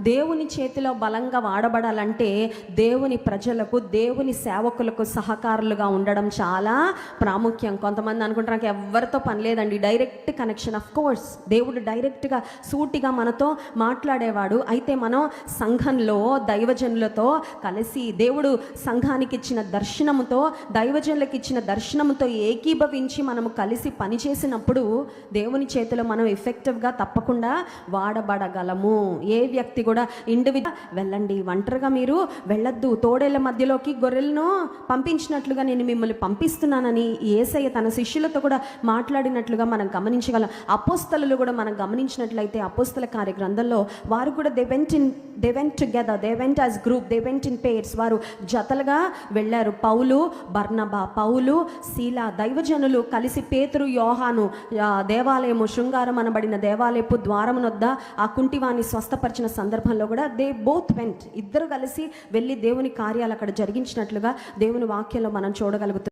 దేవుని చేతిలో బలంగా వాడబడాలంటే దేవుని ప్రజలకు దేవుని సేవకులకు సహకారులుగా ఉండడం చాలా ప్రాముఖ్యం. కొంతమంది అనుకుంటారు నాకు ఎవరితో పని లేదండి. డైరెక్ట్ కనెక్షన్ ఆఫ్ కోర్స్ దేవుడు డైరెక్ట్గా సూటిగా మనతో మాట్లాడేవాడు. అయితే మనం సంఘంలో దైవజనులతో కలిసి దేవుడు సంఘానికి ఇచ్చిన దర్శనముతో దైవజనులకు ఇచ్చిన దర్శనముతో ఏకీభవించి మనము కలిసి పనిచేసినప్పుడు దేవుని చేతిలో మనం ఎఫెక్టివ్గా తప్పకుండా వాడబడగలము. ఏ వ్యక్తి కూడా ఇండివిజువల్ వెళ్ళండి. ఒంటరిగా మీరు వెళ్ళొద్దు. తోడేళ్ళ మధ్యలోకి గొర్రెలను పంపించినట్లుగా నేను మిమ్మల్ని పంపిస్తున్నానని ఏసయ్య తన శిష్యులతో కూడా మాట్లాడినట్లుగా మనం గమనించగలం. అపోస్తలు కూడా మనం గమనించినట్లయితే అపోస్తల కార్య గ్రంథంలో వారు కూడా they went in they went together they went as group they went in pairs వారు జతలుగా వెళ్ళారు. పౌలు బర్ణబా పౌలు శీల దైవజనులు కలిసి పేతురు యోహాను దేవాలయము శృంగారం అనబడిన దేవాలయపు ద్వారమునొద్ద ఆ కుంటివాణి స్వస్థపరిచిన సందర్భంలో కూడా దే బోత్ వెంట్ ఇద్దరు కలిసి వెళ్ళి దేవుని కార్యాలు అక్కడ జరిగించినట్లుగా దేవుని వాక్యంలో మనం చూడగలుగుతాం